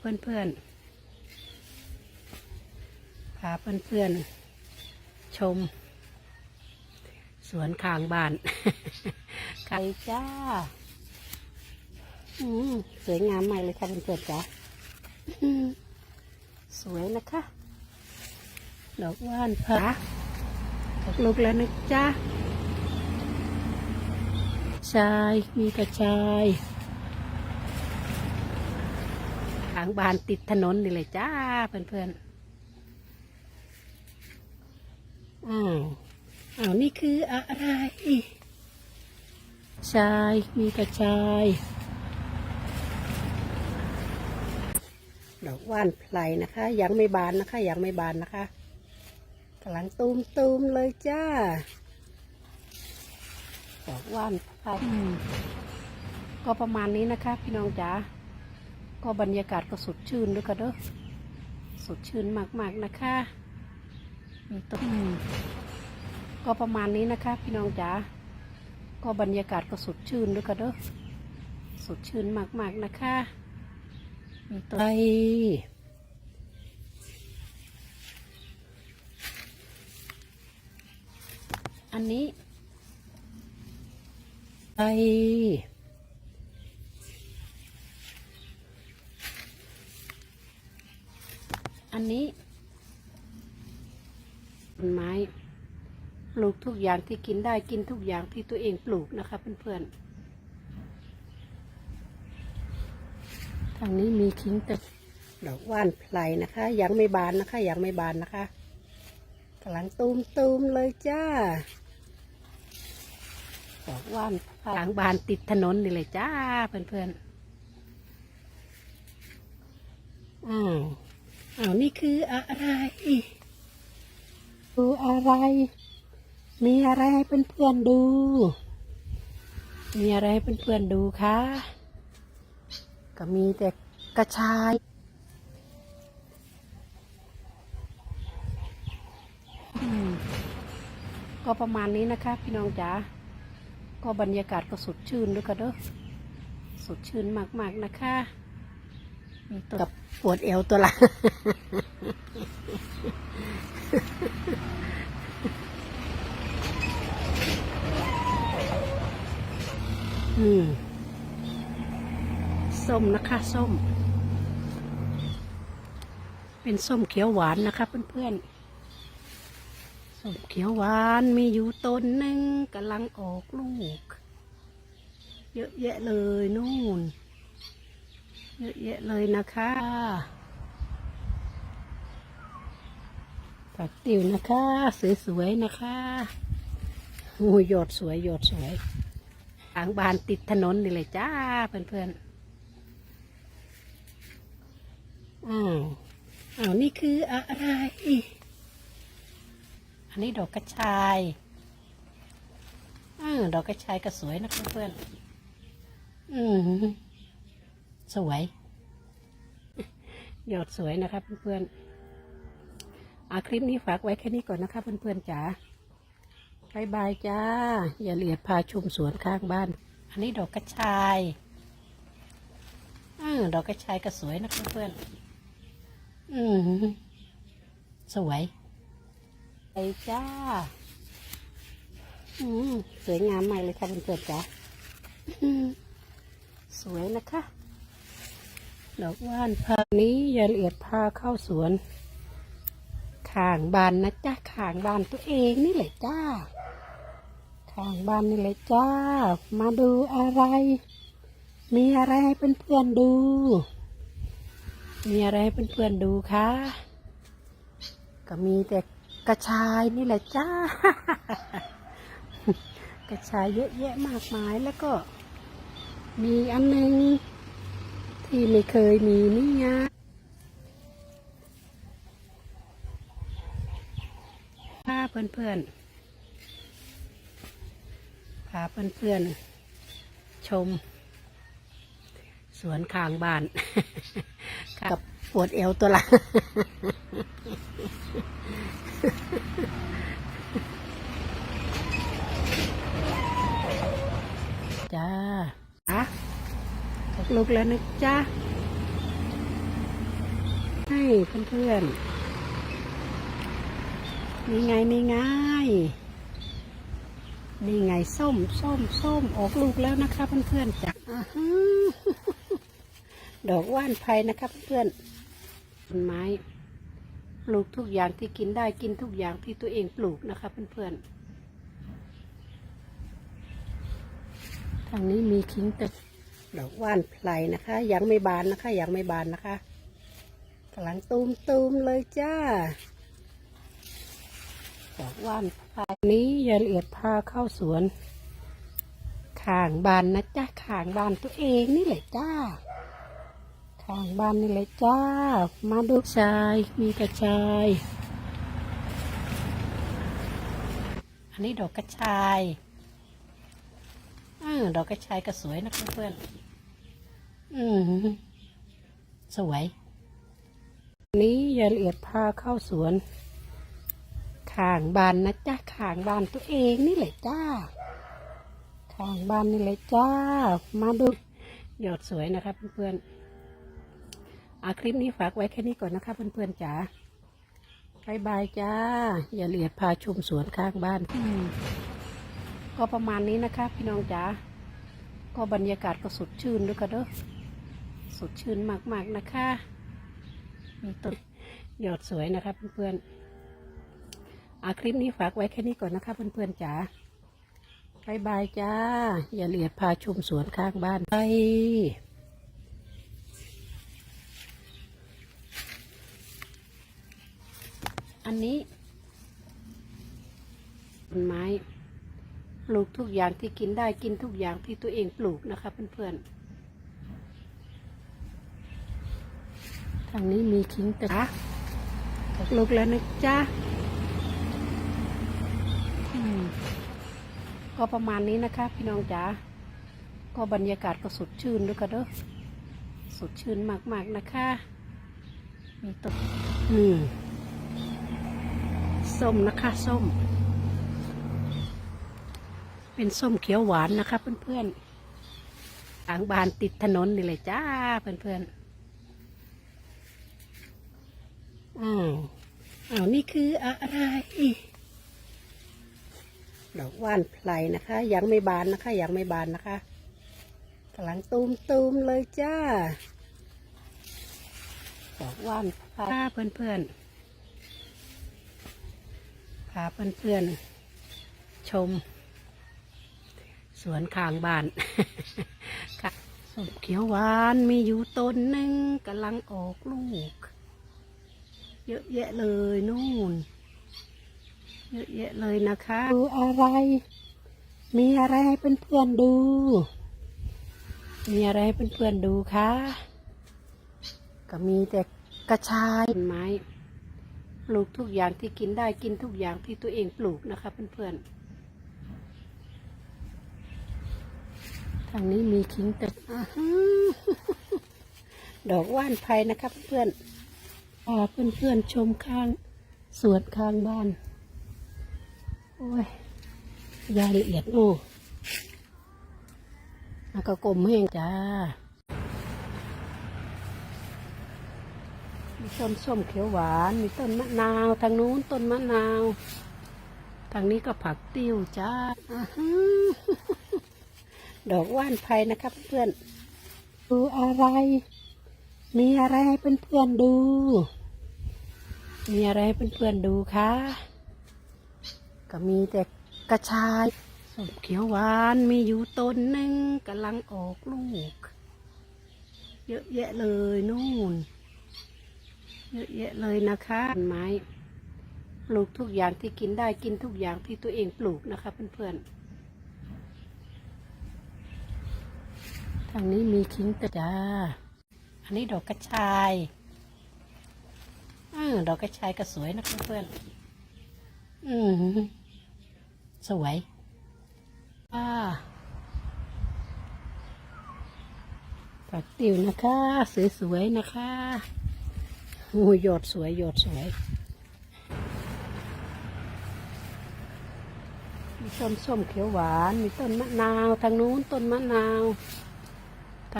เพื่อนเพื่อนๆพาเพื่อนเพื่อนๆชม สวนข้างบ้านไก่จ้าอืมสวยงามมากเลยค่ะเพื่อนๆจ้าอืมสวยนะคะ ดอกว่านผาออกลูกแล้วนะจ๊ะชายมีกระชายทางบ้านติดถนนนี่เลยจ้าเพื่อนๆอ้าวอ้าวนี่คืออะไรชายมีกระชายดอกว่านไพรนะคะ ยังไม่บานนะคะ ยังไม่บานนะคะกำลังตูมตูมๆเลยจ้าดอกว่านไพรอืมก็ประมาณนี้นะคะ พี่น้องจ๋า ก็บรรยากาศก็สดชื่นด้วยค่ะเด้อสดชื่นมากๆนะคะมีต้นก็ประมาณนี้นะคะ พี่น้องจ๋าก็บรรยากาศก็สดชื่นด้วยค่ะเด้อสดชื่นมากๆนะคะมีต้นไทรอันนี้ไท อันนี้ต้นไม้ปลูกทุกอย่างที่กินได้กินทุกอย่างที่ตัวเองปลูกนะคะเพื่อนๆ ทางนี้มีคิงแต่ดอกว่านไพรนะคะ ยังไม่บานนะคะ ยังไม่บานนะคะกำลังตูมตูมๆเลยจ้าดอกว่านหลังบานติดถนนนี่เลยจ้าเพื่อนๆอ้าว อ้าวนี่คืออะไรดูอะไร มีอะไรให้เพื่อนๆดู มีอะไรให้เพื่อนๆดูคะก็มีแต่กระชายอืมก็ประมาณนี้นะคะ พี่น้องจ๋าก็บรรยากาศก็สดชื่นด้วยค่ะเด้อสดชื่นมากๆนะคะมีตัว กับปวดเอวตัวละอืมส้มนะคะ ส้ม เป็นส้มเขียวหวานนะคะเพื่อนๆ ส้มเขียวหวานมีอยู่ต้นหนึ่งกำลังออกลูก เยอะแยะเลยนู่น เยอะแยะเลยนะคะผักติ๋วนะคะ สวยๆนะคะโอ้ยยอดสวยยอดสวยทางบ้านติดถนนนี่เลยจ้าเพื่อนๆอ้าวอ้าวนี่คืออะไร อันนี้ดอกกระชายอ้าวดอกกระชายก็สวยนะเพื่อนๆอืม สวยยอดสวยนะครับเพื่อนๆอาคลิปนี้ฝากไว้แค่นี้ก่อนนะคะเพื่อนๆจ๋าบายบายจ้า อย่าเหลียดพาชมสวนข้างบ้าน อันนี้ดอกกระชายอ้าวดอกกระชายก็สวยนะเพื่อนๆอืมสวยไปจ้า อืมสวยงามมากเลยค่ะเพื่อนๆจ้าสวยนะคะ ดอกว่านพานี้อย่าละเอียดพาเข้าสวนข้างบ้านนะจ้าข้างบ้านตัวเองนี่แหละจ้าข้างบ้านนี่แหละจ้า มาดูอะไร มีอะไรให้เพื่อนๆดู มีอะไรให้เพื่อนๆดูคะก็มีแต่กระชายนี่แหละจ้า กระชายเยอะแยะมากมายแล้วก็ มีอันหนึง ที่ไม่เคยมีนี่ไงพาเพื่อนๆพาเพื่อนๆ ชม สวนข้างบ้าน กับปวดเอวตัวละจ้าอะออก ลูกแล้วนะจ๊ะ ให้เพื่อนๆ นี่ไงนี่ไงนี่ไงส้มส้มส้มออกลูกแล้วนะคะเพื่อนๆจ้ะอ่าฮะดอกว่านไผ่นะคะเพื่อนๆต้นไม้ ปลูกทุกอย่างที่กินได้กินทุกอย่างที่ตัวเองปลูกนะคะเพื่อนๆทางนี้มีคิงแต่ ดอกว่านไผ่นะคะ ยังไม่บานนะคะ ยังไม่บานนะคะกำลังตูมตูมๆเลยจ้า ดอกว่านไผ่นี้ยายละเอียดพาเข้าสวนข้างบ้านนะจ้าข้างบ้านตัวเองนี่แหละจ้าข้างบ้านนี่เลยจ้า มาดูชายมีกระชาย อันนี้ดอกกระชาย ดอกกระชายก็สวยนะเพื่อนๆอืมสวย นี้ยายละเอียดพาเข้าสวนข้างบ้านนะจ้าข้างบ้านตัวเองนี่แหละจ้าข้างบ้านนี่เลยจ้า มาดูยอดสวยนะครับเพื่อนๆอาคลิปนี้ฝากไว้แค่นี้ก่อนนะคะเพื่อนๆจ๋าบายบายจ้า อย่าเลียดพาชมสวนข้างบ้านก็ประมาณนี้นะคะ พี่น้องจ๋า ก็บรรยากาศก็สดชื่นด้วยกันเด้อสดชื่นมากๆนะคะ มีต้นยอดสวยนะคะเพื่อนๆอาคลิปนี้ฝากไว้แค่นี้ก่อนนะคะเพื่อนๆจ๋าบายบายจ้า อย่าเลียดพาชมสวนข้างบ้านไปอันนี้ต้นไม้ ลูกทุกอย่างที่กินได้กินทุกอย่างที่ตัวเองปลูกนะคะ เพื่อนๆ ทางนี้มีคิงตะตกลูกแล้วนะจ๊ะอืมก็ประมาณนี้นะคะ พี่น้องจ๋า ก็บรรยากาศก็สดชื่นด้วยกันเด้อ สดชื่นมากๆนะคะ มีต้นอืมส้มนะคะ ส้ม เป็นส้มเขียวหวานนะคะ เพื่อนๆทางบานติดถนนนี่เลยจ้าเพื่อนๆอ้าวอ้าวนี่คืออะไรดอกว่านไพรนะคะ ยังไม่บานนะคะ ยังไม่บานนะคะกำลังตูมตูมๆเลยจ้าดอกว่านไพรเพื่อนๆพาเพื่อนๆชม สวนข้างบ้านค่ะส้มเขียวหวานมีอยู่ต้นหนึ่งกำลังออกลูก เยอะแยะเลยนู่น เยอะแยะเลยนะคะดูอะไร มีอะไรให้เพื่อนๆดู มีอะไรให้เพื่อนๆดูคะก็มีแต่กระชายต้นไม้ ปลูกทุกอย่างที่กินได้กินทุกอย่างที่ตัวเองปลูกนะคะเพื่อนๆ ทางนี้มีคิงแต่อ่าฮะดอกว่านไผ่นะคะเพื่อนๆพาเพื่อนๆชมข้างสวนข้างบ้าน โอ้ยยายละเอียดโอ้แล้วก็กลมแห้งจ้ามีต้นส้มเขียวหวาน มีต้นมะนาว ทางนู้นต้นมะนาว ทางนี้ก็ผักติ้วจ้าอ่าฮะ ดอกว่านไผ่นะครับเพื่อนดูอะไร มีอะไรให้เพื่อนๆดู มีอะไรให้เพื่อนๆดูคะก็มีแต่กระชายส้มเขียวหวานมีอยู่ต้นหนึ่งกำลังออกลูก เยอะแยะเลยนู่น เยอะแยะเลยนะคะต้นไม้ปลูกทุกอย่างที่กินได้กินทุกอย่างที่ตัวเองปลูกนะคะเพื่อนๆ ทางนี้มีคิงตะจ้าอันนี้ดอกกระชายอาดอกกระชายก็สวยนะเพื่อนๆอืมสวยอ่าผักติ๋วนะคะ สวยๆนะคะโอ้ยยอดสวยยอดสวยมีต้นส้มเขียวหวาน มีต้นมะนาว ทางนู้นต้นมะนาว